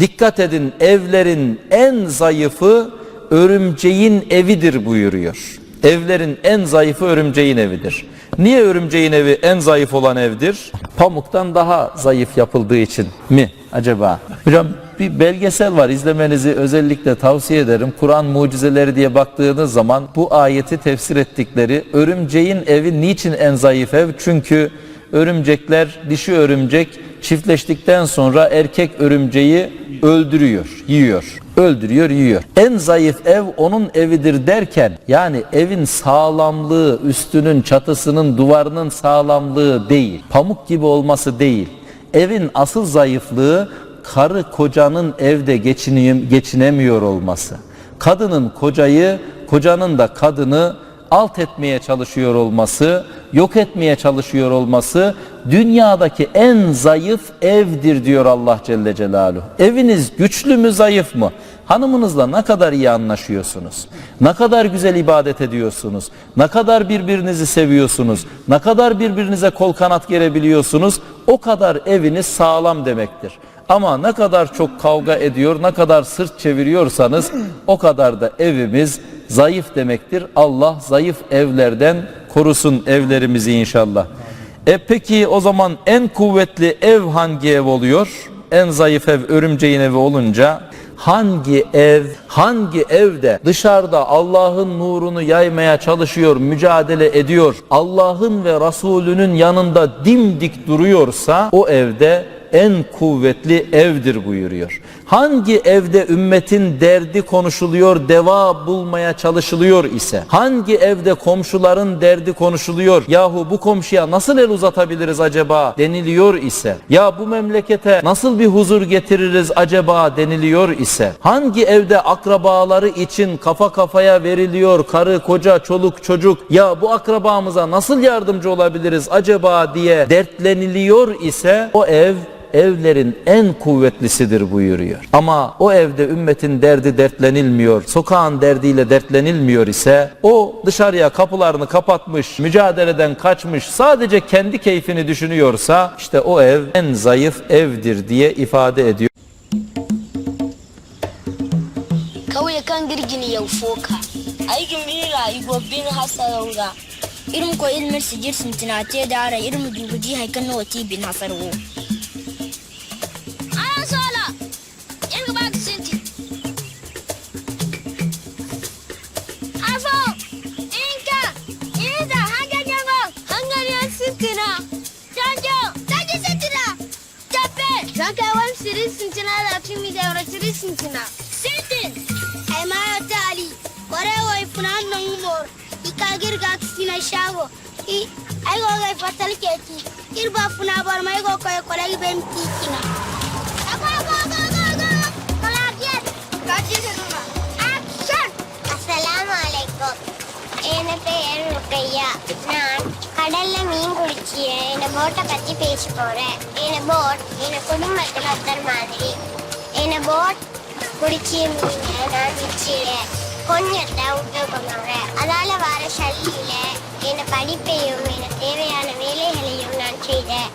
Dikkat edin evlerin en zayıfı örümceğin evidir buyuruyor. Evlerin en zayıfı örümceğin evidir. Niye örümceğin evi en zayıf olan evdir? Pamuktan daha zayıf yapıldığı için mi acaba? Hocam bir belgesel var izlemenizi özellikle tavsiye ederim. Kur'an mucizeleri diye baktığınız zaman bu ayeti tefsir ettikleri örümceğin evi niçin en zayıf ev? Çünkü örümcekler dişi örümcek çiftleştikten sonra erkek örümceği öldürüyor, yiyor. Öldürüyor, yiyor. En zayıf ev onun evidir derken yani evin sağlamlığı, üstünün, çatısının, duvarının sağlamlığı değil. Pamuk gibi olması değil. Evin asıl zayıflığı karı kocanın evde geçinemiyor olması. Kadının kocayı, kocanın da kadını alt etmeye çalışıyor olması, yok etmeye çalışıyor olması dünyadaki en zayıf evdir diyor Allah Celle Celaluhu. Eviniz güçlü mü zayıf mı? Hanımınızla ne kadar iyi anlaşıyorsunuz? Ne kadar güzel ibadet ediyorsunuz? Ne kadar birbirinizi seviyorsunuz? Ne kadar birbirinize kol kanat gerebiliyorsunuz? O kadar eviniz sağlam demektir. Ama ne kadar çok kavga ediyor, ne kadar sırt çeviriyorsanız o kadar da evimiz zayıf demektir. Allah zayıf evlerden korusun evlerimizi inşallah. E peki o zaman en kuvvetli ev hangi ev oluyor? En zayıf ev örümceğin evi olunca hangi ev, hangi evde dışarıda Allah'ın nurunu yaymaya çalışıyor, mücadele ediyor, Allah'ın ve Resulünün yanında dimdik duruyorsa o evde en kuvvetli evdir buyuruyor. Hangi evde ümmetin derdi konuşuluyor, deva bulmaya çalışılıyor ise, hangi evde komşuların derdi konuşuluyor, yahu bu komşuya nasıl el uzatabiliriz acaba deniliyor ise, ya bu memlekete nasıl bir huzur getiririz acaba deniliyor ise, hangi evde akrabaları için kafa kafaya veriliyor, karı, koca, çoluk, çocuk, ya bu akrabamıza nasıl yardımcı olabiliriz acaba diye dertleniliyor ise, o ev evlerin en kuvvetlisidir buyuruyor. Ama o evde ümmetin derdi dertlenilmiyor, sokağın derdiyle dertlenilmiyor ise o dışarıya kapılarını kapatmış, mücadeleden kaçmış, sadece kendi keyfini düşünüyorsa işte o ev en zayıf evdir diye ifade ediyor. kauye kan girgini yau foka aikin bin rayuwa bin hasarauga irin ko ilmir sigir sintinate dara irin dubudi haikan wati bin hasarwo Naga web series sintina da aqui da euro series sintina. Sintin. Ai ma ta ali. Wara wai funan nan mor. Ika girga tina shago. I ai go ga fatal keki. Irba funa bar mai go koy kolai bem tikina. Ago ago ago ago ago. Kala kiyat. Kaji se tuma. Action. Assalamu alaikum. Ene pe en rukaiya. Na கடல்ல மீன் குடிச்சிய என் போட்டை பத்தி பேச போறேன் என் போட் என் குடும்பத்துல ஒருத்தர் மாதிரி என் போட் குடிச்சிய மீனை நான் விச்சிடுறேன் கொஞ்சத்தை விட்டு கொண்டாங்க அதால வர சல்லியில என் படிப்பையும் எனக்கு தேவையான வேலைகளையும் நான் செய்தேன்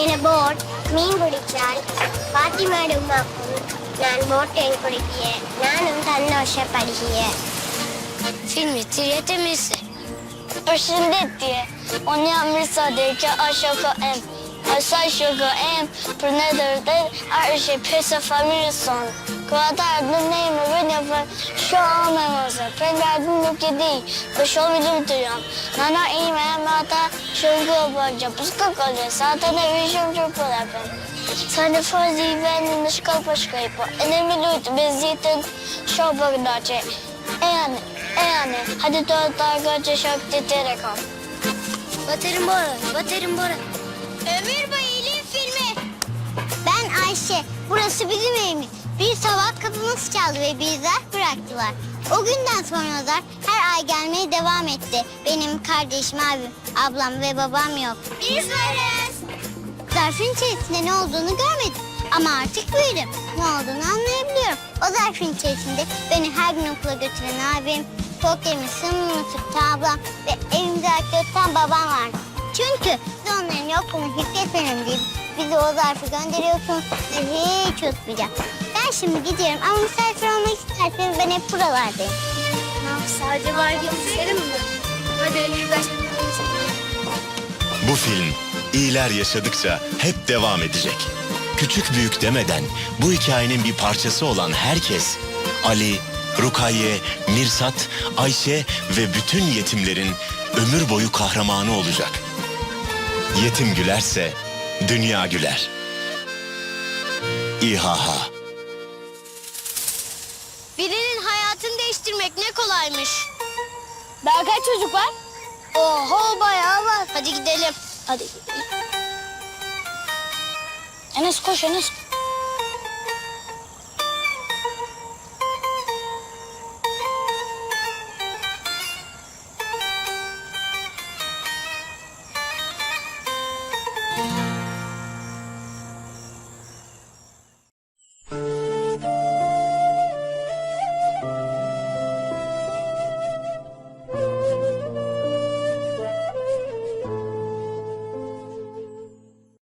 என் போட் மீன் பிடிச்சால் பாத்திமாடு உமாக்கும் நான் போட்டை குடிக்கிய நானும் சந்தோஷப்படுகிய Filmi miss Përshëndetje, miss jam Mirsa Derqa, a shoka em. Asaj shoka em, për në dërdet, a është e pjesë e familjes sonë. Kër ata në ne më vënë për shumë me mëse, për nga dhe nuk e di, për shumë i lumë të jam. Nana ime e me ata shumë kërë bëgja, për s'ka këllë, sa ata ne vi shumë që për lepën. Sa në fazi i venin në shkallë për shkaj, po e janë, hadi gëgjë shumë të të rekam. Batırın bora, batırın bora. Ömür Bayıl'in filmi. Ben Ayşe. Burası bizim evimiz. Bir sabah kapımız çaldı ve bir zarf bıraktılar. O günden sonra zarf her ay gelmeye devam etti. Benim kardeşim, abim, ablam ve babam yok. Biz varız. Zarfın içerisinde ne olduğunu görmedim. Ama artık büyüdüm. Ne olduğunu anlayabiliyorum. O zarfın içerisinde beni her gün okula götüren abim, pokerimi, sınırımı tutan ablam ve ayakta tutan babam vardı. Çünkü biz onların yokluğunu hissetmeyelim diye bizi o zarfı gönderiyorsun ve hiç unutmayacağım. Ben şimdi gidiyorum ama misafir olmak isterseniz ben hep buralardayım. Ne yapsa acaba gösterim mi? Hadi Bu film iyiler yaşadıkça hep devam edecek. Küçük büyük demeden bu hikayenin bir parçası olan herkes Ali, Rukiye, Mirsat, Ayşe ve bütün yetimlerin ömür boyu kahramanı olacak. Yetim gülerse dünya güler. İHA Birinin hayatını değiştirmek ne kolaymış. Daha kaç çocuk var? Oho bayağı var. Hadi gidelim. Hadi. Enes koş Enes.